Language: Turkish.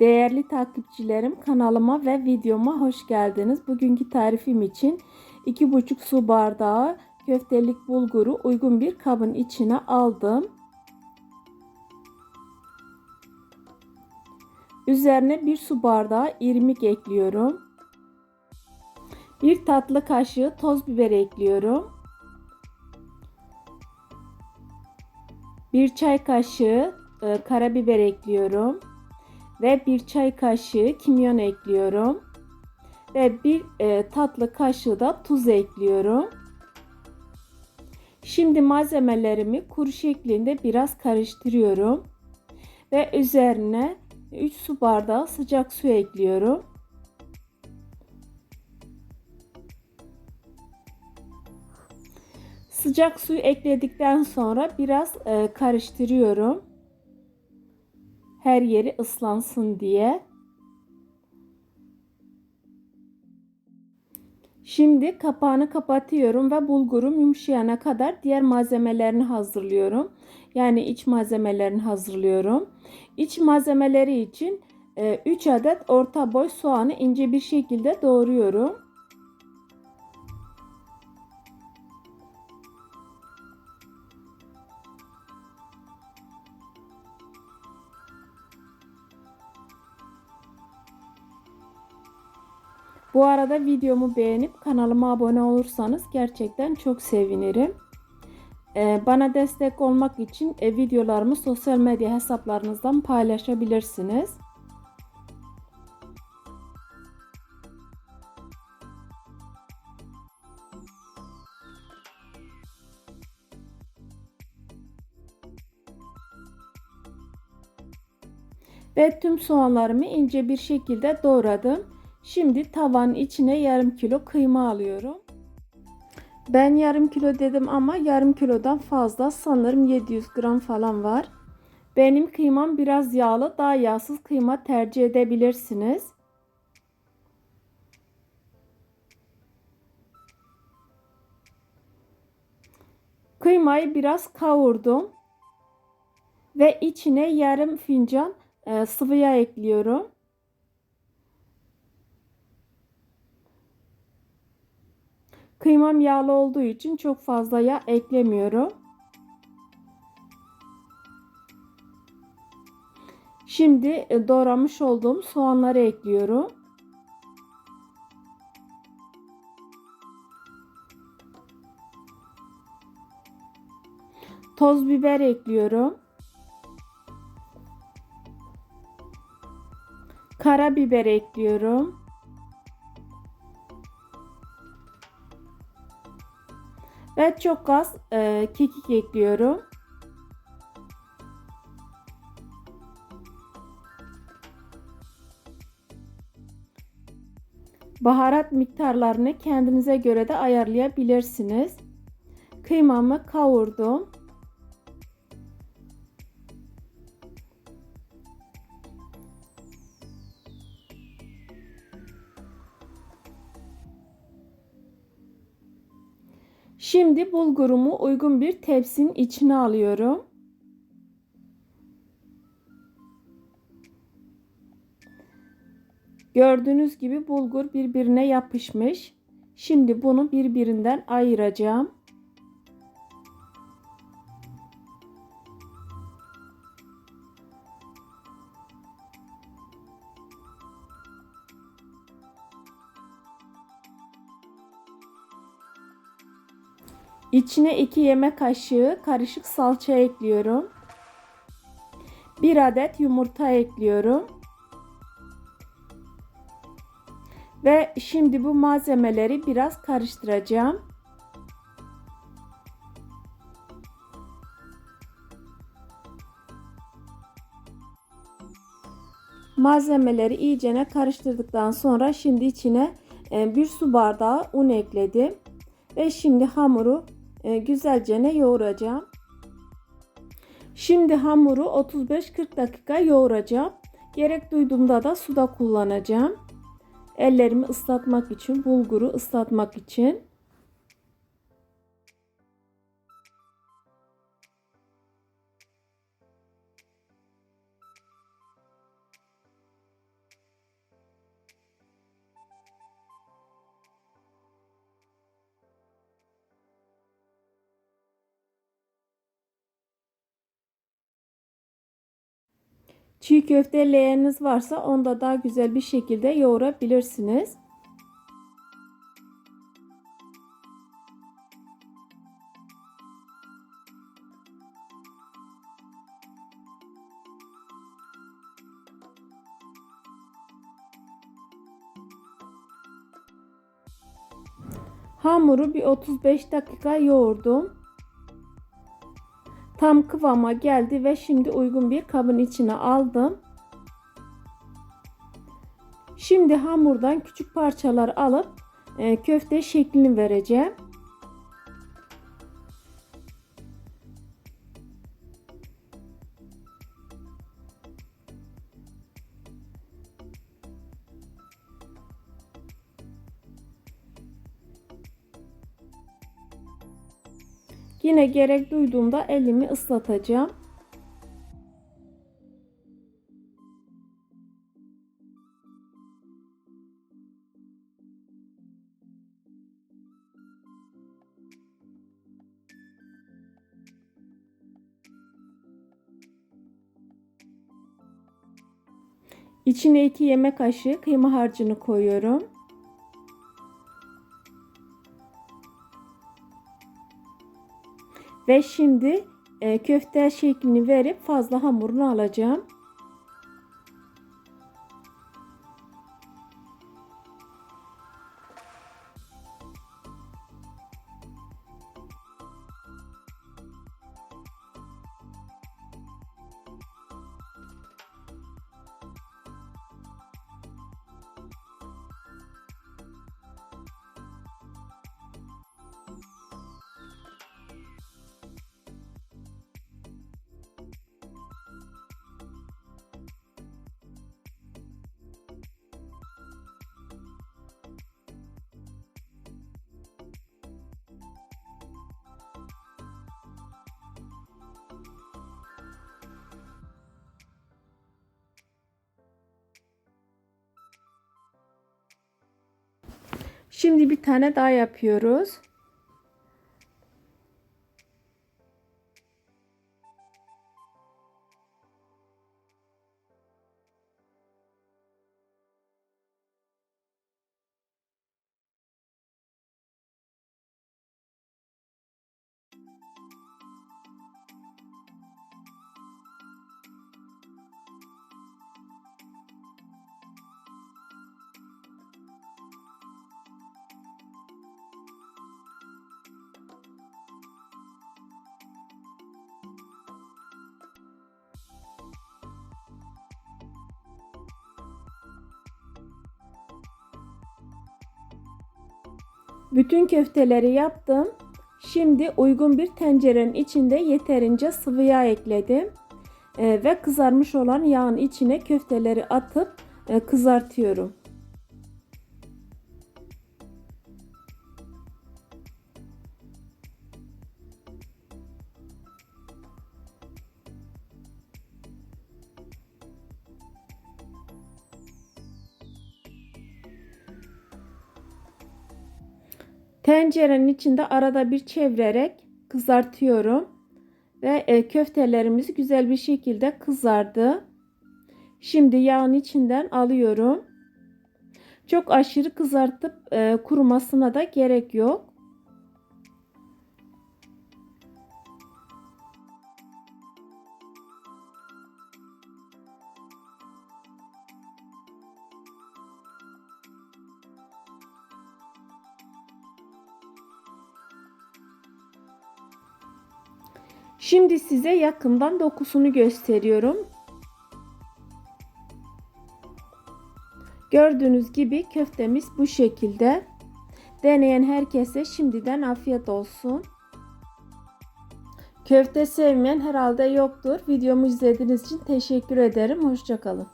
Değerli takipçilerim kanalıma ve videoma hoş geldiniz. Bugünkü tarifim için 2,5 su bardağı köftelik bulguru uygun bir kabın içine aldım. Üzerine bir su bardağı irmik ekliyorum. Bir tatlı kaşığı toz biber ekliyorum. Bir çay kaşığı e, karabiber ekliyorum ve bir çay kaşığı kimyon ekliyorum ve bir e, tatlı kaşığı da tuz ekliyorum. Şimdi malzemelerimi kuru şeklinde biraz karıştırıyorum ve üzerine 3 su bardağı sıcak su ekliyorum. Sıcak suyu ekledikten sonra biraz e, karıştırıyorum. Her yeri ıslansın diye. Şimdi kapağını kapatıyorum ve bulgurum yumuşayana kadar diğer malzemelerini hazırlıyorum. Yani iç malzemelerini hazırlıyorum. İç malzemeleri için 3 e, adet orta boy soğanı ince bir şekilde doğruyorum. Bu arada videomu beğenip kanalıma abone olursanız gerçekten çok sevinirim. Ee, bana destek olmak için e, videolarımı sosyal medya hesaplarınızdan paylaşabilirsiniz. Ve tüm soğanlarımı ince bir şekilde doğradım. Şimdi tavanın içine yarım kilo kıyma alıyorum. Ben yarım kilo dedim ama yarım kilodan fazla sanırım 700 gram falan var. Benim kıymam biraz yağlı daha yağsız kıyma tercih edebilirsiniz. Kıymayı biraz kavurdum. Ve içine yarım fincan e, sıvı yağ ekliyorum. Kıymam yağlı olduğu için çok fazla yağ eklemiyorum. Şimdi e, doğramış olduğum soğanları ekliyorum. Toz biber ekliyorum. Karabiber ekliyorum. Ve çok az e, kekik ekliyorum. Baharat miktarlarını kendinize göre de ayarlayabilirsiniz. Kıymamı kavurdum. Şimdi bulgurumu uygun bir tepsinin içine alıyorum. Gördüğünüz gibi bulgur birbirine yapışmış. Şimdi bunu birbirinden ayıracağım. İçine 2 yemek kaşığı karışık salça ekliyorum. 1 adet yumurta ekliyorum. Ve şimdi bu malzemeleri biraz karıştıracağım. Malzemeleri iyicene karıştırdıktan sonra şimdi içine e, bir su bardağı un ekledim. Ve şimdi hamuru e, güzelce ne yoğuracağım. Şimdi hamuru 35-40 dakika yoğuracağım. Gerek duyduğumda da suda kullanacağım. Ellerimi ıslatmak için, bulguru ıslatmak için. Çiğ köfte leğeniniz varsa onda daha güzel bir şekilde yoğurabilirsiniz. Hamuru bir 35 dakika yoğurdum. Tam kıvama geldi ve şimdi uygun bir kabın içine aldım. Şimdi hamurdan küçük parçalar alıp e, köfte şeklini vereceğim. Yine gerek duyduğumda elimi ıslatacağım. İçine 2 yemek kaşığı kıyma harcını koyuyorum. Ve şimdi e, köfte şeklini verip fazla hamurunu alacağım. Şimdi bir tane daha yapıyoruz. Bütün köfteleri yaptım. Şimdi uygun bir tencerenin içinde yeterince sıvı yağ ekledim. Ee, ve kızarmış olan yağın içine köfteleri atıp e, kızartıyorum. Tencerenin içinde arada bir çevirerek kızartıyorum. Ve e, köftelerimiz güzel bir şekilde kızardı. Şimdi yağın içinden alıyorum. Çok aşırı kızartıp e, kurumasına da gerek yok. Şimdi size yakından dokusunu gösteriyorum. Gördüğünüz gibi köftemiz bu şekilde. Deneyen herkese şimdiden afiyet olsun. Köfte sevmeyen herhalde yoktur. Videomu izlediğiniz için teşekkür ederim. Hoşçakalın.